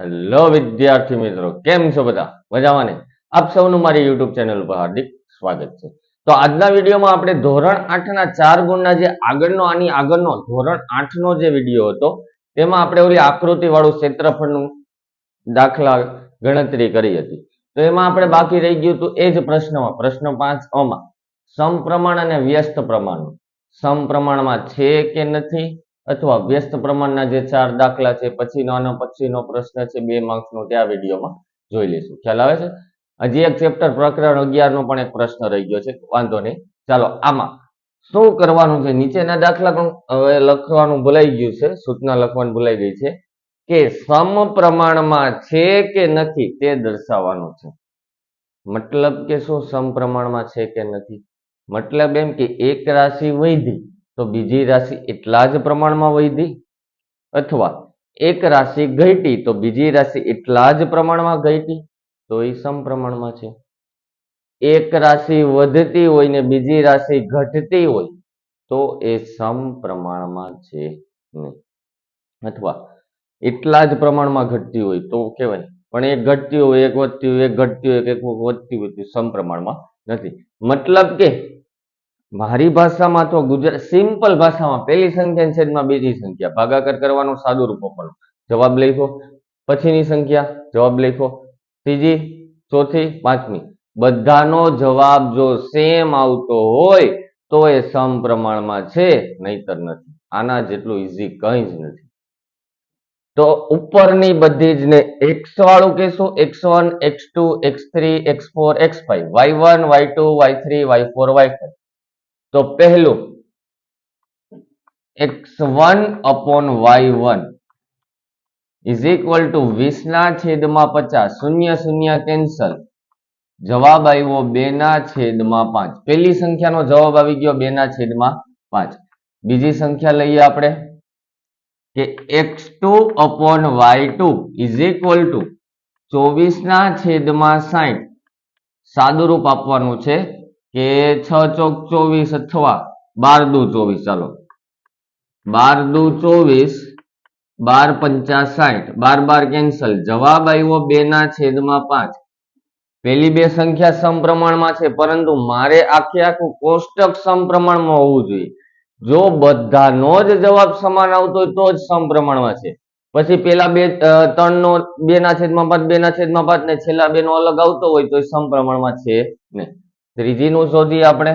Hello વિદ્યાર્થી મિત્રો, કેમ છો બધા? મજામાં ને આપ સૌનું મારી યુટ્યુબ ચેનલ પર હાર્દિક સ્વાગત છે. તો આજના વિડીયોમાં આપણે ધોરણ આઠના ચાર ગુણના જે આગળનો, આની આગળનો ધોરણ આઠનો જે વીડિયો હતો, તેમાં આપણે ઓલી આકૃતિ વાળું ક્ષેત્રફળનું દાખલા ગણતરી કરી હતી. તો એમાં આપણે બાકી રહી ગયું હતું એ જ પ્રશ્નમાં. પ્રશ્ન પાંચ અમાં સમપ્રમાણ અને વ્યસ્ત પ્રમાણ. સમપ્રમાણમાં છે કે નથી? અથવા વ્યસ્ત પ્રમાણના જે ચાર દાખલા છે પછીનો આનો પછીનો પ્રશ્ન છે, બે માર્ક્સનો ત્યાં વિડીયોમાં જોઈ લઈશું. ખ્યાલ આવે છે? હજી એક ચેપ્ટર પ્રકરણ અગિયાર નો પણ એક પ્રશ્ન રહી ગયો છે. વાંધો નહીં. ચાલો, આમાં શું કરવાનું છે? નીચેના દાખલા હવે લખવાનું ભૂલાઈ ગયું છે. સૂચના લખવાનું ભૂલાઈ ગઈ છે કે સમપ્રમાણમાં છે કે નથી તે દર્શાવવાનું છે. મતલબ કે શું? સમપ્રમાણમાં છે કે નથી? મતલબ એમ કે એક રાશિ વૈધી તો બીજી રાશિ એટલા જ પ્રમાણમાં વૈધી? અથવા એક રાશિ ઘટી તો બીજી રાશિ એટલા જ પ્રમાણમાં ઘટી? તો એ સમપ્રમાણમાં છે. એક રાશિ વધતી હોય ને બીજી રાશિ ઘટતી હોય, તો એ સમપ્રમાણમાં છે નહીં. અથવા એટલા જ પ્રમાણમાં ઘટતી હોય તો કહેવાય. પણ એક ઘટતી હોય, એક વધતી હોય, એક ઘટતી હોય, એક વધતી હોય સમપ્રમાણમાં નથી. મતલબ કે મારી ભાષામાં તો ગુજરાત સિમ્પલ ભાષામાં પહેલી સંખ્યા છેદમાં બીજી સંખ્યા. ભાગાકાર કરવાનું સાદું રૂપ આપવાનું જવાબ લખો. પછીની સંખ્યા, જવાબ લખો. ત્રીજી, ચોથી, પાંચમી. બધાનો જવાબ જો સેમ આવતો હોય, તો એ સમપ્રમાણમાં છે, નહીતર નથી. આના જેટલું ઈઝી કંઈ જ નથી. તો ઉપરની બધી જ ને એક્સ વાળું કહેશું. X one X two X three X four X five Y one Y two Y three Y four Y five તો પહેલું, X one upon Y one is equal to વીસના છેદમાં પચાસ, શૂન્ય શૂન્ય કેન્સલ જવાબ આવ્યો બે ના છેદમાં પાંચ. પહેલી સંખ્યાનો જવાબ આવી ગયો બે ના છેદમાં પાંચ. બીજી સંખ્યા લઈએ આપણે, કે X two upon Y two is equal to ચોવીસના છેદમાં સાઠ સાદુરૂપ આપવાનું છે કે છ ચોક ચોવીસ અથવા બાર દુ ચોવીસ, ચાલો. બાર દુ ચોવીસ, બાર પંચા સાઠ. બાર બાર કેન્સલ. જવાબ આવ્યો બે ના છેદમાં પાંચ. પેલી બે સંખ્યા સમપ્રમાણમાં છે, પરંતુ મારે આખે આખું કોષ્ટક સમપ્રમાણમાં હોવું જોઈએ. જો બધાનો જ જવાબ સમાન આવતો હોય તો જ સમપ્રમાણમાં છે. પછી પેલા બે ત્રણ ત્રણનો બે ના છેદમાં પાંચ, બે ના છેદમાં પાંચ ને છેલ્લા બે નો અલગ આવતો હોય તો સમપ્રમાણમાં છે નહીં. ત્રીજીનું શોધીએ આપણે.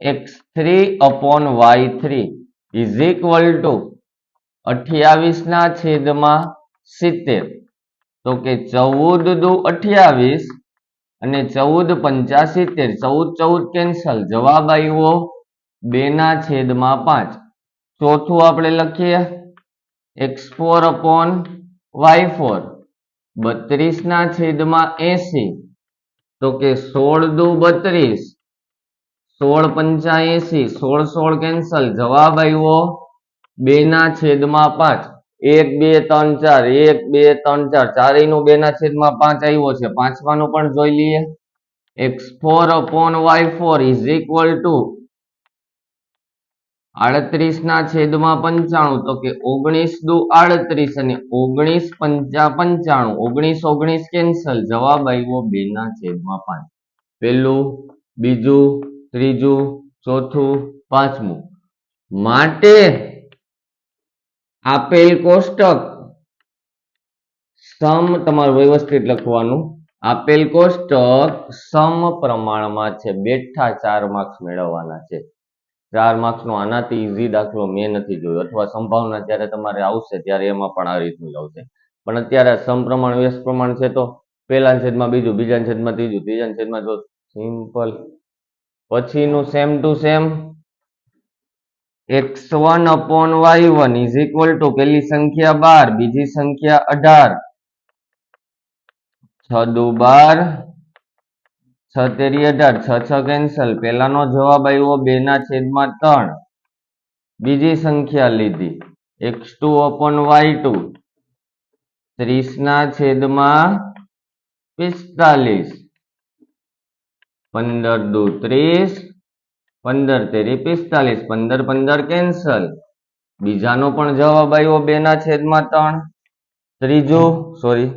X three upon Y three is equal to અઠ્યાવીસ ના છેદમાં સિત્તેર. તો કે ચૌદ દુ અઠ્યાવીસ અને ચૌદ પંચા ચૌદ ચૌદ કેન્સલ જવાબ આવ્યો બે ના છેદમાં પાંચ. ચોથું આપણે લખીએ. X four upon Y four. બત્રીસ ના છેદમાં એસી. તો કે સોળ દુ બત્રીસ, સોળ પંચા એસી સોળ સોળ કેન્સલ. જવાબ આવ્યો બે ના છેદમાં પાંચ. એક, બે, ત્રણ, ચાર. એક, બે, ત્રણ, ચાર. ચારેયનું બે ના છેદમાં પાંચ આવ્યો છે. પાંચમાનું પણ જોઈ લઈએ. X four upon Y four is equal to આડત્રીસ ના છેદમાં પંચાણું, તો કે ઓગણીસ દુ આડત્રીસ અને ઓગણીસ પંચા પંચાણું, ઓગણીસ ઓગણીસ કેન્સલ, જવાબ આવ્યો બે ના છેદમાં પાંચ. પેલું બીજું, ત્રીજું, ચોથું, પાંચમું. માટે આપેલ કોષ્ટક સમ તમારે વ્યવસ્થિત લખવાનું. આપેલ કોષ્ટક સમ પ્રમાણમાં છે, બેઠા ચાર માર્ક્સ મેળવવાના છે. ચાર માર્ક્સનો આનાથી ઇઝી દાખલો મેં નથી જોયો. અથવા સંભાવના જ્યારે તમારે આવશે ત્યારે એમાં પણ આ રીતનું આવશે. પણ અત્યારે સમપ્રમાણ વ્યસ્ત પ્રમાણ છે તો પહેલા છેદમાં બીજું બીજા છેદમાં ત્રીજું ત્રીજા છેદમાં જો સિમ્પલ પછીનું same to same X one upon Y one is equal to પેલી સંખ્યા બાર, બીજી સંખ્યા અઢાર. છ દુ બાર. છ તેરી અઢાર, છ છ કેન્સલ પેલાનો જવાબ આવ્યો બે ના છેદમાં ત્રણ. બીજી સંખ્યા લીધી. X two upon Y two. ત્રીસના છેદમાં પિસ્તાલીસ. પંદર દુ ત્રીસ. પંદર તેરી પિસ્તાલીસ. પંદર પંદર કેન્સલ બીજાનો પણ જવાબ આવ્યો બે ના છેદમાં ત્રણ. ત્રીજું sorry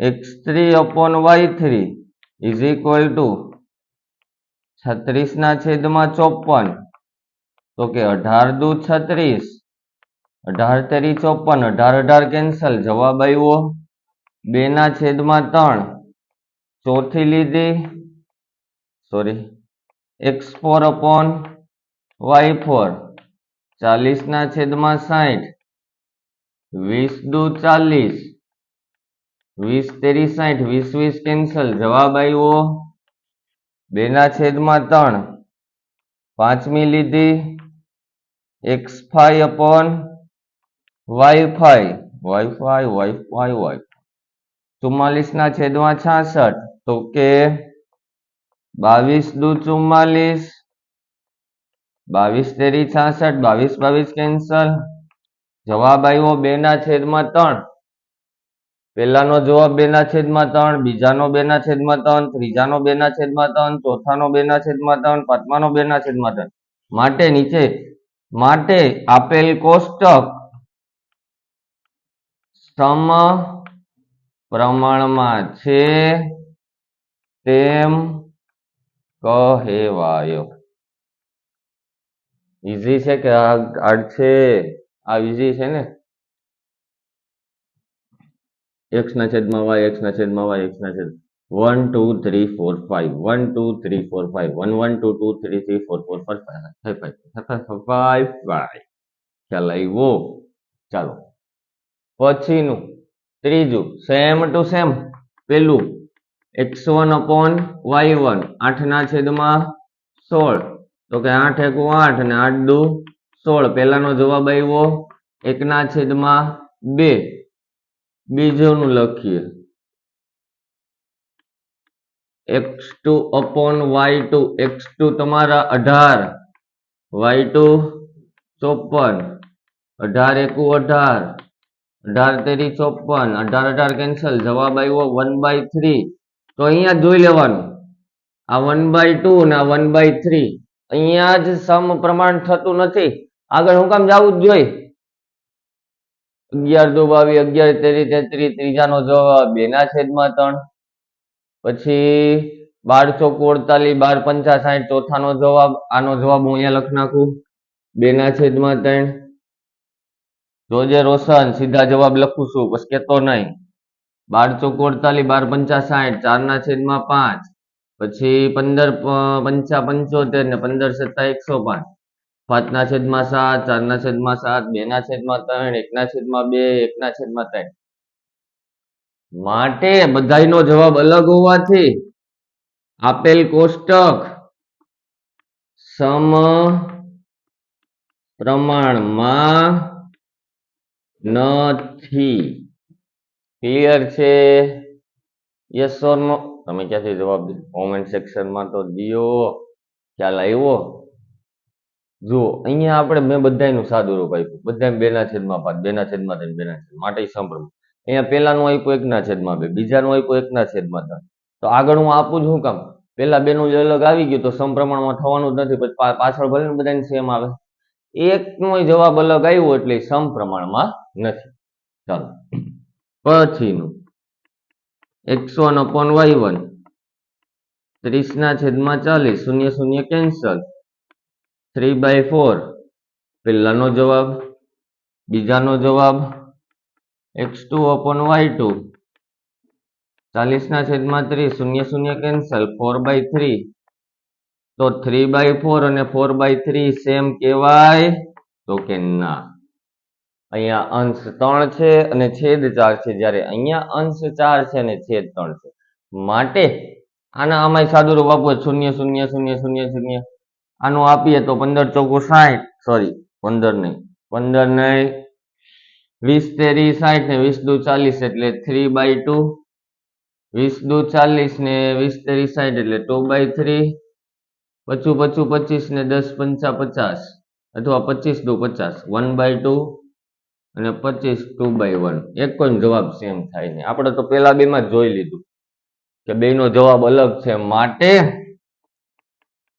X three upon Y three. Is equal to છત્રીસના છેદમાં ચોપન તો કે અઢાર દુ છત્રીસ. અઢાર તેરી ચોપન અઢાર અઢાર કેન્સલ જવાબ આવ્યો બે ના છેદમાં ત્રણ. ચોથી લીધી. Sorry X four upon Y four ચાલીસના છેદમાં સાઠ વીસ દુ ચાલીસ. વીસ, તેરી સાઠ વીસ વીસ કેન્સલ જવાબ આવ્યો બે ના છેદમાં ત્રણ. પાંચમી લીધી. X five upon WiFi wife Y five, Y ચુમ્માલીસ ના છેદમાં છાસઠ. તો કે બાવીસ દુ ચુમ્માલીસ. બાવીસ, તેરી, છાસઠ, બાવીસ બાવીસ કેન્સલ જવાબ આવ્યો બે ના છેદમાં ત્રણ. પહેલાનો જવાબ બે ના છેદમાં ત્રણ, બીજાનો બે ના છેદમાં ત્રણ, ત્રીજાનો બે છેદમાં ત્રણ, ચોથાનો બે છેદમાં ત્રણ, પાંચમાનો બે છેદમાં ત્રણ. માટે નીચે, માટે આપેલ કોષ્ટક સમ પ્રમાણમાં છે તેમ કહેવાયો. ઈઝી છે કે હાર્ડ છે? આ ઈઝી છે ને? એક્સ ના છેદમાં વાય એક્સના છેદમાં વાય એક્સ ના છેદ. One two three four five one two three four five one one two two three three four four four five five five five ખ્યાલ આવ્યો? ચાલો. પછીનું, ત્રીજું. સેમ ટુ સેમ પેલું. X one upon Y one આઠના છેદમાં સોળ. તો કે આઠ એકુ આઠ અને આઠ દુ સોળ. પહેલાનો જવાબ આવ્યો એકના છેદમાં બે. બીજુંનું લખીએ. X two upon Y two X two તમારા અઢાર. વાય ટુ ચોપન. અઢાર એકુ અઢાર. અઢાર તેરી ચોપન. અઢાર અઢાર કેન્સલ જવાબ આવ્યો વન બાય થ્રી તો અહીંયા જોઈ લેવાનું. આ વન બાય ટુ ને આ વન બાય થ્રી અહીંયા જ સમ પ્રમાણ થતું નથી. આગળ હું કામ જવું જ જોઈએ. અગિયાર દો બાવી અગિયાર, તેરી તેત્રીસ ત્રીજાનો જવાબ બે ના છેદમાં ત્રણ. પછી બાર ચોક અડતાલીસ બાર પંચા સાઠ ચોથાનો જવાબ, આનો જવાબ હું અહીંયા લખી નાખું. બે ના છેદમાં ત્રણ. જોજે રોશન, સીધા જવાબ લખું છું, બસ કેતો નહીં. બાર ચોક અડતાલીસ બાર પંચા સાઠ ચાર ના છેદમાં પાંચ. પછી પંદર પંચા પંચોતેર ને પંદર સત્તા એકસો પાંચ. પાંચના છેદમાં સાત, ચારના છેદમાં સાત બે ના છેદમાં ત્રણ, એકના છેદમાં બે, એકના છેદમાં ત્રણ. માટે બધાયનો જવાબ અલગ હોવાથી આપેલ કોષ્ટક સમ પ્રમાણમાં નથી. ક્લિયર છે? યસ ઓર નો તમે ક્યાંથી જવાબ કોમેન્ટ સેક્શનમાં તો દિયો ખ્યાલ આવ્યો? જુઓ અહીંયા આપણે મેં બધાયનું સાદું રૂપ આપ્યું. બધા બેના છેદમાં પાંચ, બેના છેદમાં ત્રણ, બેના છેદ. માટે સમપ્રમાણ અહીંયા પહેલાનું આપ્યું એકના છેદમાં બે, બીજાનું આપ્યું એકના છેદમાં ત્રણ. તો આગળ હું આપું છું કામ. પહેલા બેનું જ અલગ આવી ગયું તો સમપ્રમાણમાં થવાનું જ નથી, પછી પાછળ ભલે ને બધાને સેમ આવે. એકનો જવાબ અલગ આવ્યો એટલે સમપ્રમાણમાં નથી. ચાલો. પછીનું. એકસો અપોન વાય વન ત્રીસના છેદમાં ચાલીસ, શૂન્ય શૂન્ય, કેન્સલ. થ્રી બાય ફોર પહેલાનો જવાબ, બીજાનો જવાબ X two upon Y two ચાલીસના છેદમાં ત્રીસ, શૂન્ય શૂન્ય કેન્સલ ફોર બાય થ્રી તો થ્રી બાય ફોર અને ફોર બાય થ્રી સેમ કહેવાય? તો કે ના. અહીંયા અંશ ત્રણ છે અને છેદ ચાર છે. જ્યારે અહીંયા અંશ ચાર છે અને છેદ ત્રણ છે. માટે આના આમાં સાદું રૂપ આપવું શૂન્ય શૂન્ય શૂન્ય શૂન્ય શૂન્ય. આનું આપીએ તો પંદર ચોકુ સાઠ સોરી પંદર નહીં પંદર નહીં, વીસ તેરી સાઠ ને વીસ દુ ચાલીસ એટલે થ્રી બાય ટુ વીસ દુ ચાલીસ ને વીસ તેરી સાઠ એટલે ટુ બાય થ્રી પચું પચું પચીસ ને દસ પંચા પચાસ, અથવા પચીસ દુ પચાસ વન બાય ટુ અને પચીસ ટુ બાય વન એક કોઈ જવાબ સેમ થાય નહીં. આપણે તો પેલા બેમાં જોઈ લીધું કે બેનો જવાબ અલગ છે. માટે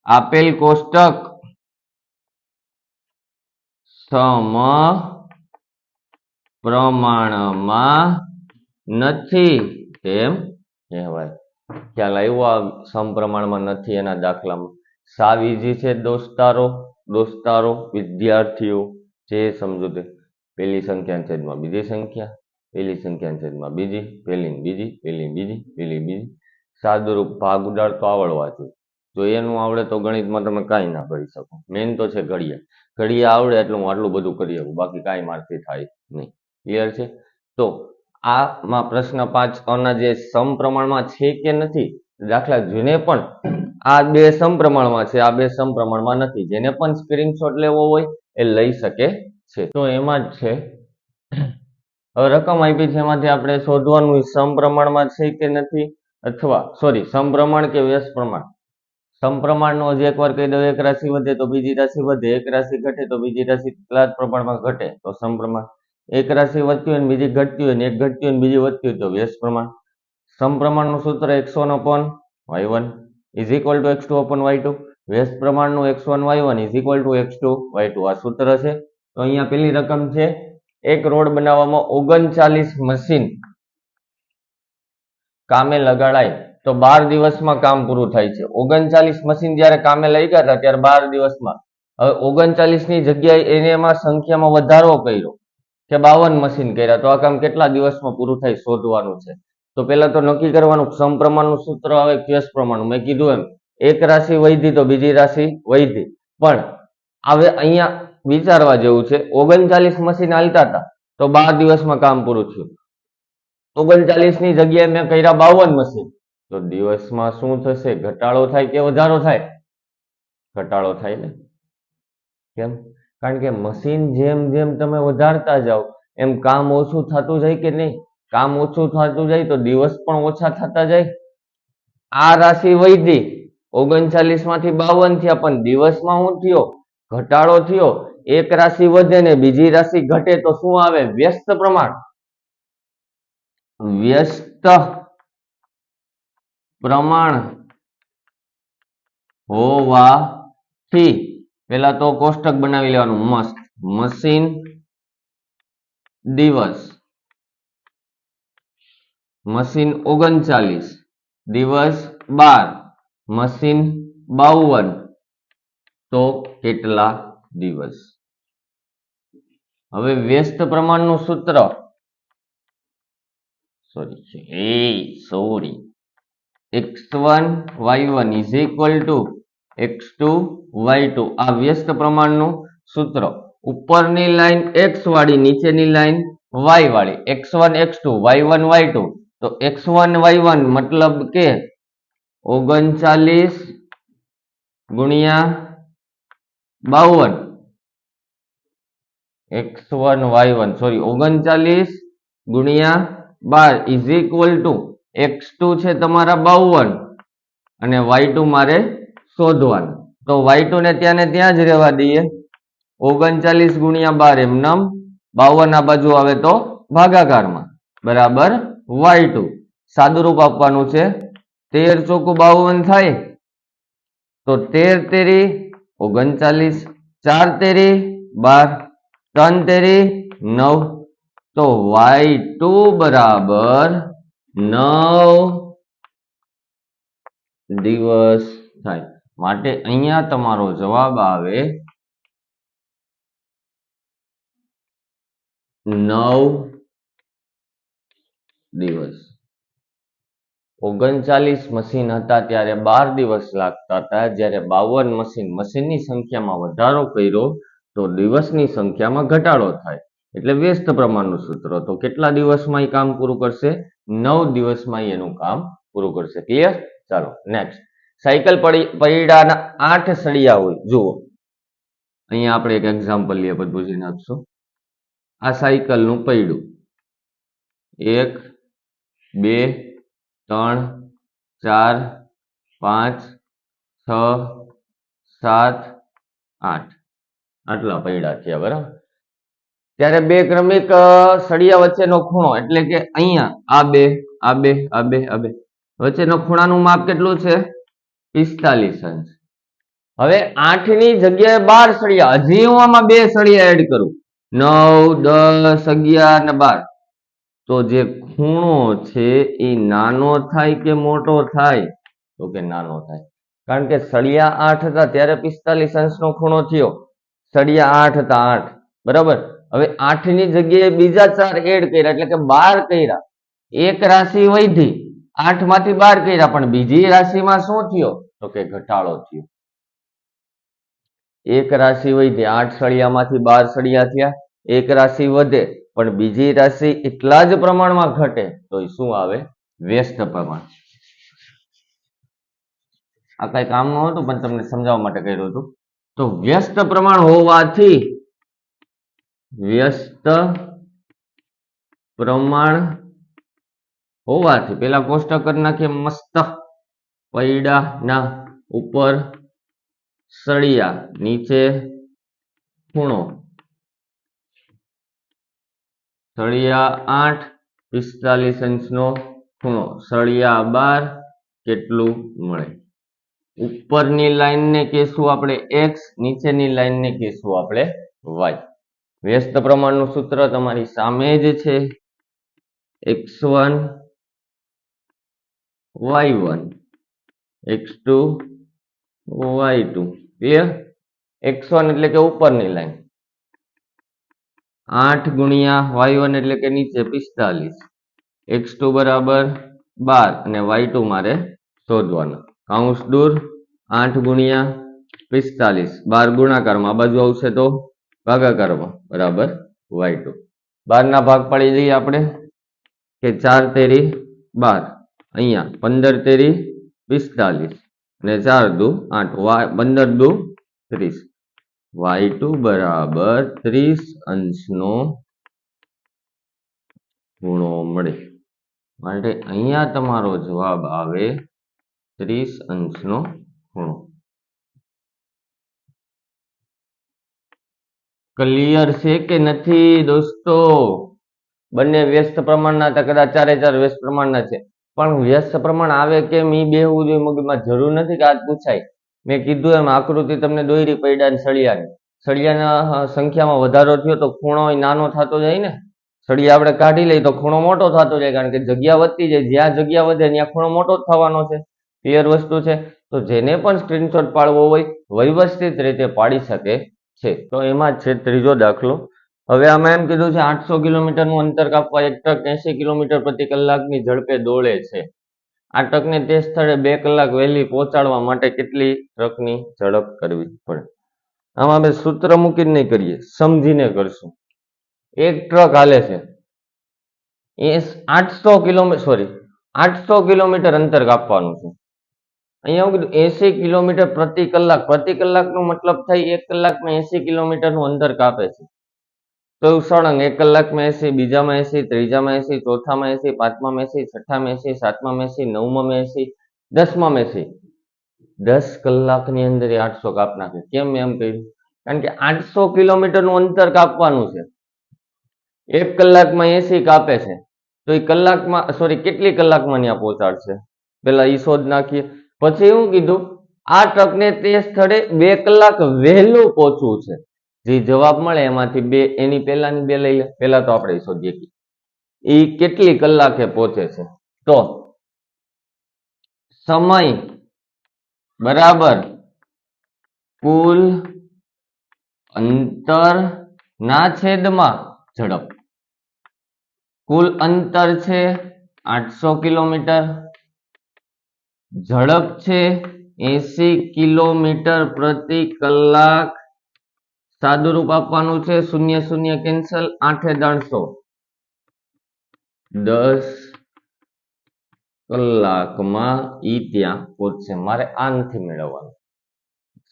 આપેલ કોષ્ટક સમ પ્રમાણમાં નથી એમ કહેવાય. ખ્યાલ આવ્યો આ સમપ્રમાણમાં નથી એના દાખલામાં. સાવ ઈઝી છે દોસ્તારો. દોસ્તારો, વિદ્યાર્થીઓ, જે સમજો તે. પેલી સંખ્યાના છેદમાં બીજી સંખ્યા પેલી સંખ્યાના છેદમાં બીજી પેલી બીજી પેલી બીજી પેલી બીજી. સાદુરૂપ ભાગ ઉડાડતો આવડવા જોઈએ. જો એનું આવડે તો ગણિતમાં તમે કાંઈ ના કરી શકો. મેઇન તો છે ઘડિયા ઘડિયા આવડે એટલે હું આટલું બધું કરી શકું. બાકી કાંઈ મારથી થાય નહીં. ક્લિયર છે? તો આમાં પ્રશ્ન પાંચ અના જે સમપ્રમાણમાં છે કે નથી, દાખલા જેને પણ આ બે સમપ્રમાણમાં છે, આ બે સમપ્રમાણમાં નથી, જેને પણ સ્ક્રીનશોટ લેવો હોય એ લઈ શકે છે. તો એમાં જ છે. હવે રકમ આપી છે એમાંથી આપણે શોધવાનું સમપ્રમાણમાં છે કે નથી, અથવા સોરી સમપ્રમાણ કે વ્યસ્ત પ્રમાણ સમપ્રમાણનો એક એકવાર કહી દઉં એક રાશિ વધે તો બીજી રાશિ વધે, એક રાશિ ઘટે તો બીજી રાશિ કેટલા પ્રમાણમાં ઘટે તો સમપ્રમાણ. એક રાશિ વધતી હોય ને બીજી ઘટતી હોય ને એક ઘટતી હોય ને બીજી વધતી હોય તો વ્યસ્ત પ્રમાણ. સમપ્રમાણનું સૂત્ર X one upon Y one is equal to X two upon Y two. વ્યસ્ત પ્રમાણનું X one Y one is equal to X two Y two. આ સૂત્ર છે. તો અહીંયા પેલી રકમ છે. એક રોડ બનાવવામાં ઓગણચાલીસ મશીન કામે લગાડાય. તો બાર દિવસમાં કામ પૂરું થાય છે. ઓગણચાલીસ મશીન જ્યારે કામે લઈ ગયા હતા, ત્યારે બાર દિવસમાં. હવે ઓગણચાલીસની જગ્યાએ એને એમાં સંખ્યામાં વધારો કર્યો કે બાવન મશીન કર્યા. તો આ કામ કેટલા દિવસમાં પૂરું થાય શોધવાનું છે. તો પહેલા તો નક્કી કરવાનું, સમપ્રમાણનું સૂત્ર આવે ક્યસ પ્રમાણનું. મેં કીધું એમ, એક રાશિ વૈધી તો બીજી રાશિ વૈધી પણ હવે અહીંયા વિચારવા જેવું છે, ઓગણચાલીસ મશીન હાલતા હતા, તો બાર દિવસમાં કામ પૂરું થયું. ઓગણચાલીસની જગ્યાએ મેં કર્યા બાવન મશીન. તો દિવસમાં શું થશે? ઘટાડો થાય કે વધારો થાય? ઘટાડો થાય ને. કેમ? કારણ કે મશીન જેમ જેમ તમે વધારતા જાઓ, એમ કામ ઓછું થતું જાય કે નહીં? કામ ઓછું થતું જાય તો દિવસ પણ ઓછા થતા જાય? આ રાશિ વૈધી ઓગણચાલીસમાંથી બાવન થયા, પણ દિવસમાં શું થયો? ઘટાડો થયો. એક રાશિ વધે ને બીજી રાશિ ઘટે તો શું આવે? વ્યસ્ત પ્રમાણ. વ્યસ્ત પ્રમાણ હોવાથી પેલા તો કોષ્ટક બનાવી લેવાનું. મસ્ત મશીન દિવસ. મશીન ઓગણચાલીસ. દિવસ બાર. મશીન બાવન. તો કેટલા દિવસ? હવે વ્યસ્ત પ્રમાણનું સૂત્ર. Sorry A sorry X one is X two Y two આ વ્યસ્ત પ્રમાણનું સૂત્ર. ઉપરની લાઈન એક્સ વાળી, નીચેની લાઈન વાય વાળી. X one X two Y one Y two તો એક્સ વન વાય વન મતલબ કે ઓગણચાલીસ ગુણ્યા બાવન. X one Y one sorry ઓગણચાલીસ ગુણ્યા બાર is equal to X two છે તમારા બાવન અને વાય ટુ મારે શોધવાનું. તો વાય ટુ ને ત્યાં ને ત્યાં જ રહેવા દઈએ. ઓગણચાલીસ ગુણ્યા બાર એમ બાવન આ બાજુ આવે તો ભાગાકારમાં. બરાબર? વાય ટુ સાદુરૂપ આપવાનું છે. તેર ચોખ્ખું બાવન થાય. તો તેર તેરી, ઓગણચાલીસ ચાર તેરી, બાર ત્રણ તેરી, નવ. તો વાય ટુ બરાબર નવ દિવસ થાય. માટે અહીંયા તમારો જવાબ આવે નવ દિવસ. ઓગણચાલીસ મશીન હતા ત્યારે બાર દિવસ લાગતા હતા. જ્યારે બાવન મશીન મશીનની સંખ્યામાં વધારો કર્યો તો દિવસની સંખ્યામાં ઘટાડો થાય. એટલે વ્યસ્ત પ્રમાણનું સૂત્ર. તો કેટલા દિવસમાં એ કામ પૂરું કરશે? નવ દિવસમાં એનું કામ પૂરું કરશે. ક્લિયર ચાલો નેક્સ્ટ સાયકલ પડી, પૈડાના આઠ સળિયા હોય. જુઓ. અહીંયા આપણે એક એક્ઝામ્પલ લઈએ પછી આપશું. આ સાયકલનું પૈડું. એક, બે, ત્રણ, ચાર, પાંચ, છ, સાત, આઠ. આટલા પૈડા થયા, બરાબર? ત્યારે બે ક્રમિક સળિયા વચ્ચેનો ખૂણો એટલે કે અહીંયા, આ બે આ બે આ બે આ બે, વચ્ચેનો ખૂણાનું માપ કેટલું છે? પિસ્તાલીસ અંશ. હવે આઠની જગ્યાએ બાર સળિયા, હજી હું આમાં બે સળિયા એડ કરું. નવ, દસ, અગિયાર ને બાર. તો જે ખૂણો છે એ નાનો થાય કે મોટો થાય? તો કે નાનો થાય. કારણ કે સળિયા આઠ હતા, ત્યારે પિસ્તાલીસ અંશનો ખૂણો થયો. સળિયા આઠ હતા આઠ. બરાબર? હવે આઠની જગ્યાએ બીજા ચાર એડ કર્યા, એટલે કે બાર કર્યા. એક રાશિ વધી આઠમાંથી બાર કર્યા, પણ બીજી રાશિમાં શું થયો? તો કે ઘટાડો થયો. એક રાશિ વધી, આઠ સળિયામાંથી બાર સળિયા થયા. એક રાશિ વધે, પણ બીજી રાશિ એટલા જ પ્રમાણમાં ઘટે તો શું આવે? વ્યસ્ત પ્રમાણ. આ કઈ ન હતું પણ તમને સમજાવવા માટે કર્યું હતું તો વ્યસ્ત પ્રમાણ હોવાથી વ્યસ્ત પ્રમાણ હોવાથી, પેલા કોષ્ટક કરી નાખીએ મસ્ત પૈડા ના ઉપર સળિયા, નીચે ખૂણો. સળિયા આઠ, પિસ્તાલીસ અંશનો ખૂણો. સળિયા બાર, કેટલું મળે? ઉપરની લાઈનને કહેશું આપણે એક્સ નીચેની લાઈનને કહેશું આપણે વાય વ્યસ્ત પ્રમાણનું સૂત્ર તમારી સામે જ છે. X one Y one. X two Y two. Clear? X one એટલે કે ઉપરની લાઈન. આઠ ગુણ્યા વાય વન એટલે કે નીચે પિસ્તાલીસ. એક્સ ટુ બરાબર બાર અને વાય ટુ મારે શોધવાનો. કાઉન્સ દૂર, આઠ ગુણ્યા પિસ્તાલીસ. બાર ગુણાકારમાં બાજુ આવશે તો? ભાગાકારમાં, બરાબર? વાય ટુ બારના ભાગ પાડી દઈએ આપણે, કે ચાર તેરી બાર. અહીંયા પંદર તેરી પિસ્તાલીસ અને ચાર દુ આઠ. વાય પંદર દુ ત્રીસ. વાય ટુ બરાબર. ત્રીસ અંશનો ગુણો મળે. માટે અહીંયા તમારો જવાબ આવે ત્રીસ અંશનો ખૂણો ક્લિયર છે કે નથી, દોસ્તો? બંને વ્યસ્ત પ્રમાણના હતા, કદાચ ચારે ચાર વ્યસ્ત પ્રમાણના છે. પણ વ્યસ્ત પ્રમાણ આવે કેમ, ઈ બેહવું જોઈએ મગજમાં જરૂર નથી કે આજ પૂછાય. મેં કીધું એમ, આકૃતિ તમને દોરી પૈડા ને સળિયાની. સળિયાના સંખ્યામાં વધારો થયો તો ખૂણો નાનો થતો જાય ને. સળિયા આપણે કાઢી લઈએ તો ખૂણો મોટો થતો જાય, કારણ કે જગ્યા વધતી જાય. જ્યાં જગ્યા વધે ત્યાં ખૂણો મોટો થવાનો છે. ક્લિયર વસ્તુ છે. તો જેને પણ સ્ક્રીનશોટ પાડવો હોય, વ્યવસ્થિત રીતે પાડી શકે. છે. તો એમાં છે ત્રીજો દાખલો. હવે આમાં એમ કીધું છે, આઠસો કિલોમીટરનું અંતર કાપવા એક ટ્રક એસી કિલોમીટર પ્રતિ કલાકની ઝડપે દોડે છે. આ ટ્રકને તે સ્થળે બે કલાક વહેલી પહોંચાડવા માટે કેટલી ટ્રકની ઝડપ કરવી પડે? આમાં આપણે સૂત્ર મૂકીને નહીં કરીએ, સમજીને કરશું. એક ટ્રક હાલે છે. એ આઠસો કિલોમીટર સોરી, આઠસો કિલોમીટર અંતર કાપવાનું છે. અહીંયા હું એસી કિલોમીટર પ્રતિ કલાક. પ્રતિ કલાકનો મતલબ થાય એક કલાકમાં એસી કિલોમીટરનું અંતર કાપે છે. તો સળંગ એક કલાકમાં એસી, બીજામાં એસી, ત્રીજામાં એસી, ચોથામાં એસી, પાંચમામાં એસી, છઠ્ઠામાં એસી, સાતમામાં એસી, નવમામાં એસી, દસમામાં એસી. દસ કલાકની અંદર એ આઠસો કાપ નાખે. કેમ એમ કહ્યું? કારણ કે આઠસો કિલોમીટરનું અંતર કાપવાનું છે. એક કલાકમાં એસી કાપે છે. તો એ કલાકમાં, સોરી, કેટલી કલાકમાં ત્યાં પહોંચાડશે? પેલા ઈ શોધ નાખીએ. પછી હું કીધું, આ ટ્રકને તે સ્થળે બે કલાક વહેલું પહોંચવું છે. જે જવાબ મળે એમાંથી બે, એની પહેલાની બે લઈ લે. પહેલા તો આપણે શોધીએ એ કેટલી કલાકે પહોંચે છે. તો સમય બરાબર કુલ અંતર ના છેદમાં ઝડપ. કુલ અંતર છે આઠસો કિલોમીટર. ઝડપ છે. એસી કિલોમીટર પ્રતિ કલાક સાદુરૂપ આપવાનું છે. શૂન્ય શૂન્ય કેન્સલ આઠે દાણસો દસ કલાકમાં ઈ ત્યાં પહોંચશે. મારે આ નથી મેળવવાનું.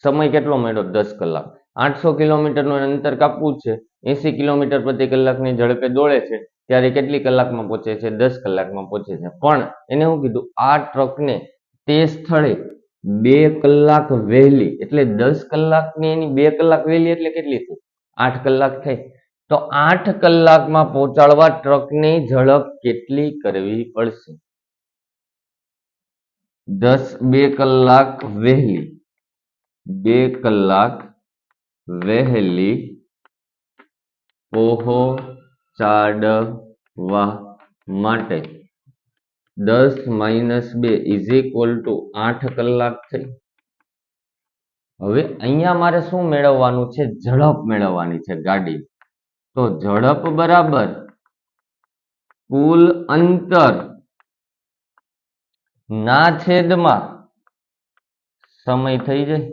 સમય કેટલો મળ્યો દસ કલાક. આઠસો કિલોમીટરનું અંતર કાપવું છે. એસી કિલોમીટર પ્રતિ કલાકની ઝડપે દોડે છે. ત્યારે કેટલી કલાકમાં પહોંચે છે? દસ કલાકમાં પહોંચે છે. પણ એને હું કીધું, આ ટ્રકને તે સ્થળે બે કલાક વહેલી, એટલે દસ કલાકની એની બે કલાક વહેલી એટલે કેટલી થઈ આઠ કલાક થઈ. તો આઠ કલાકમાં પહોંચાડવા ટ્રકની ઝડપ કેટલી કરવી પડશે? દસ, બે કલાક વહેલી, બે કલાક વહેલી પહોંચાડવા માટે. દસ માઇનસ બે ઇઝ ઇક્વલ ટુ આઠ કલાક થઈ. હવે અહીંયા મારે શું મેળવવાનું છે? ઝડપ મેળવવાની છે ગાડી. તો ઝડપ બરાબર કુલ અંતર ના છેદમાં સમય થઈ જાય.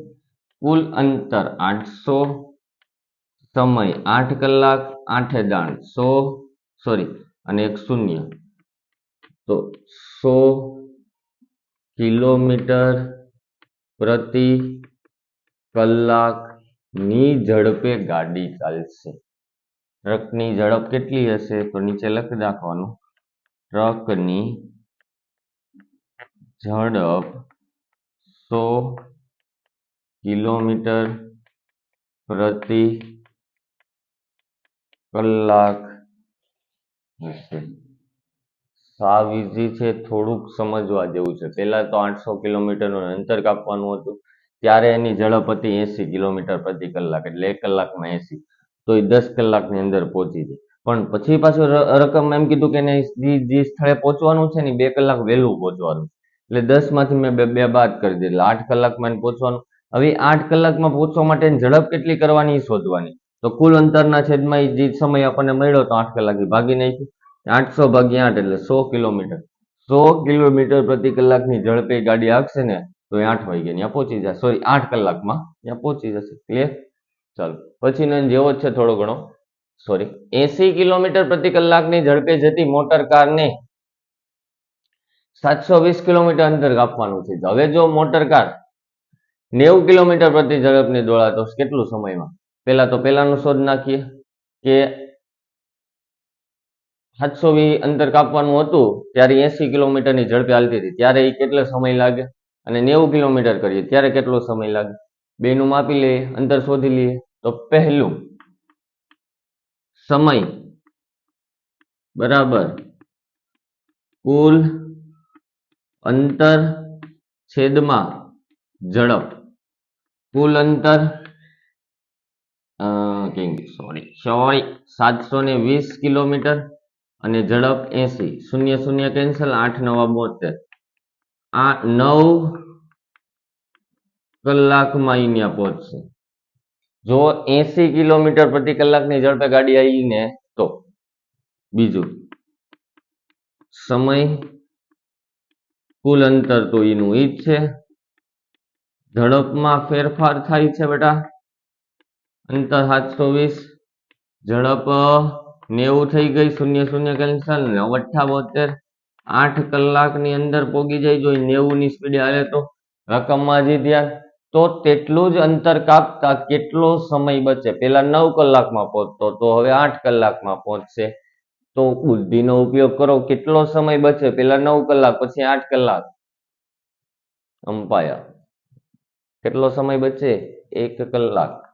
કુલ અંતર આઠસો, સમય આઠ કલાક, આઠે દાણ સો સોરી અને એક શૂન્ય. તો સો કિલોમીટર પ્રતિ કલાકની ઝડપે ગાડી ચાલશે. ટ્રકની ઝડપ કેટલી હશે તો નીચે લખી નાખવાનું. ટ્રકની ઝડપ સો કિલોમીટર પ્રતિ કલાક હશે. સાવ ઇઝી છે થોડુંક સમજવા જેવું છે. પહેલાં તો આઠસો કિલોમીટરનું અંતર કાપવાનું હતું. ત્યારે એની ઝડપ હતી એસી કિલોમીટર પ્રતિ કલાક, એટલે એક કલાકમાં એસી. તો એ દસ કલાકની અંદર પહોંચી જાય. પણ પછી પાછું રકમ એમ કીધું કે એને જે સ્થળે પહોંચવાનું છે ને બે કલાક વહેલું પહોંચવાનું. એટલે દસમાંથી મેં બે બે બાદ કરી દીધી. એટલે આઠ કલાકમાં એને પહોંચવાનું. હવે આઠ કલાકમાં પહોંચવા માટે ઝડપ કેટલી કરવાની શોધવાની. તો કુલ અંતરના છેદમાં એ જે સમય આપણને મળ્યો તો આઠ કલાક ભાગી નાખ્યું. આઠસો ભાગ્યા આઠ એટલે સો કિલોમીટર. સો કિલોમીટર પ્રતિ કલાકની ઝડપે ગાડી આગશે ને, તો એ આઠ વાગ્યા ત્યાં પહોંચી જશે. સોરી આઠ કલાકમાં ત્યાં પહોંચી જશે. ક્લિયર ચાલો. પછીનો જેવો જ છે થોડો ઘણો. સોરી એસી કિલોમીટર પ્રતિ કલાકની ઝડપે જતી મોટર કારને સાતસો વીસ કિલોમીટર અંતર કાપવાનું છે. હવે જો મોટર કાર નેવું કિલોમીટર પ્રતિ ઝડપની દોડાતો કેટલું સમયમાં? પહેલા તો પહેલાનું શોધ નાખીએ કે સાતસો વી અંતર કાપવાનું હતું, ત્યારે એસી કિલોમીટરની ઝડપે હાલતી હતી. ત્યારે એ કેટલો સમય લાગે? અને નેવું કિલોમીટર કરીએ, ત્યારે કેટલો સમય લાગે? બેનું માપી લઈએ, અંતર શોધી લઈએ. તો પહેલું સમય. બરાબર. કુલ અંતર છેદમાં ઝડપ. કુલ અંતર સોરી સોરી, સાતસો ને વીસ કિલોમીટર. અને ઝડપ એસી. શૂન્ય શૂન્ય કેન્સલ, આઠ નવા બોતેર. આ નવ કલાકમાં અહીંયા પહોંચશે. જો એસી કિલોમીટર પ્રતિ કલાકની ઝડપે ગાડી આવીને તો બીજું. સમય, કુલ અંતર તો એનું ઈ જ છે. ઝડપમાં ફેરફાર થાય છે બેટા. અંતર સાતસો વીસ. ઝડપ નેવું થઈ ગઈ, શૂન્ય શૂન્ય કેન્સલ, ને અઠ્ઠા આઠ કલાકની અંદર પોગી જાય જો નેવું ની સ્પીડે હાલે તો. રકમમાં જે ધ્યાન. તો તેટલું જ અંતર કાપતા કેટલો સમય બચે? પેલા નવ કલાકમાં પહોંચતો તો હવે આઠ કલાકમાં પહોંચશે. તો બુદ્ધિનો ઉપયોગ કરો, કેટલો સમય બચે? પેલા નવ કલાક, પછી આઠ કલાક. અંપાયર. કેટલો સમય બચે? એક કલાક.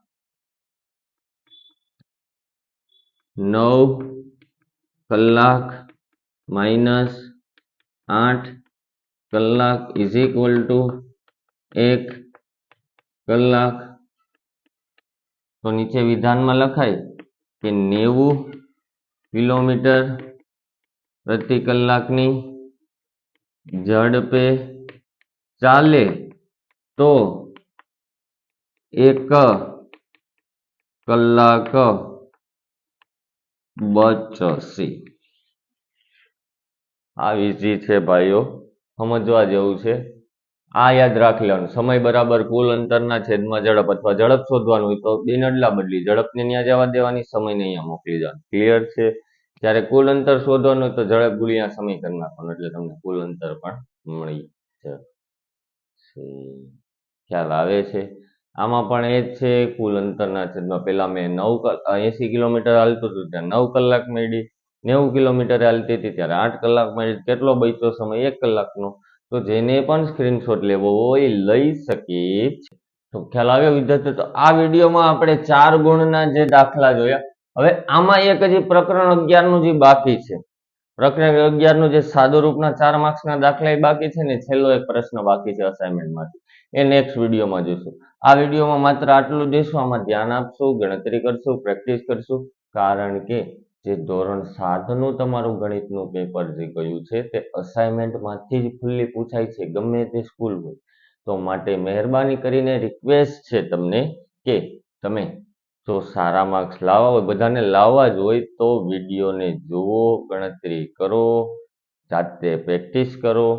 નવ કલાક માઇનસ આઠ કલાક ઇઝ ઇક્વલ ટુ એક કલાક તો નીચે વિધાનમાં લખાય કે નેવું કિલોમીટર પ્રતિ કલાકની ઝડપે ચાલે તો એક કલાક બચશે. આવી જ છે ભાઈઓ, સમજવા જેવું છે. આ યાદ રાખી લેવાનું. સમય બરાબર કુલ અંતરના છેદમાં ઝડપ અથવા ઝડપ શોધવાનું હોય તો બેન અદલા બદલી ઝડપને ત્યાં જવા દેવાની સમયને અહીંયા મોકલી દેવાનું. ક્લિયર છે? જ્યારે કુલ અંતર શોધવાનું હોય તો ઝડપ ગુણ્યા સમય કરી નાખવાનું એટલે તમને કુલ અંતર પણ મળી જશે. ખ્યાલ આવે છે? આમાં પણ એ જ છે, કુલ અંતરના છેદમાં પહેલા મેં નવ એસી કિલોમીટર હાલતું હતું ત્યાં નવ કલાક મેળી નેવું કિલોમીટર હાલતી હતી, ત્યારે આઠ કલાક મેળી કેટલો બચતો સમય? એક કલાકનો. તો જેને પણ સ્ક્રીનશોટ લેવો હોય લઈ શકે છે. તો ખ્યાલ આવ્યો વિદ્યાર્થીઓ? તો આ વિડીયોમાં આપણે ચાર ગુણના જે દાખલા જોયા. હવે આમાં એક હજી પ્રકરણ અગિયારનું જે બાકી છે. પ્રકરણ અગિયારનું જે સાદુ રૂપના ચાર માર્ક્સના દાખલા એ બાકી છે ને છેલ્લો એક પ્રશ્ન બાકી છે અસાઇનમેન્ટમાંથી એ નેક્સ્ટ વિડીયોમાં જોઈશું. આ વિડીયોમાં માત્ર આટલું જોઈશું. આમાં ધ્યાન આપશું, ગણતરી કરશું પ્રેક્ટિસ કરશું. કારણ કે જે ધોરણ સાતનું તમારું ગણિતનું પેપર જે ગયું છે તે અસાઇનમેન્ટમાંથી જ ફૂલ્લી પૂછાય છે, ગમે તે સ્કૂલ હોય. તો માટે મહેરબાની કરીને રિક્વેસ્ટ છે તમને કે તમે જો સારા માર્ક્સ લાવવા હોય, બધાને લાવવા જ હોય, તો વિડીયોને જુઓ, ગણતરી કરો, જાતે પ્રેક્ટિસ કરો.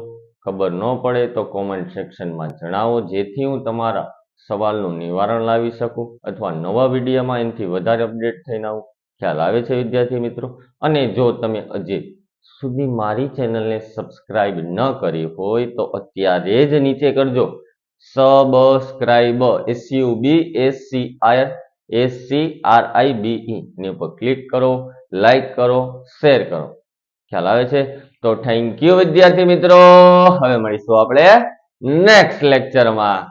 ખબર ન પડે તો કોમેન્ટ સેક્શનમાં જણાવો, જેથી હું તમારા સવાલનું નિવારણ લાવી શકું અથવા નવા વિડીયોમાં એનાથી વધારે અપડેટ થઈને આવું. ખ્યાલ આવે છે, વિદ્યાર્થી મિત્રો? અને જો તમે હજી સુધી મારી ચેનલને સબસ્ક્રાઇબ ન કરી હોય, તો અત્યારે જ નીચે કરજો. Subscribe S U B S C R S C R I B E ની ઉપર ક્લિક કરો લાઈક કરો શેર કરો. ખ્યાલ આવે છે? તો થેન્ક યુ વિદ્યાર્થી મિત્રો. હવે મળીશું આપણે નેક્સ્ટ લેક્ચરમાં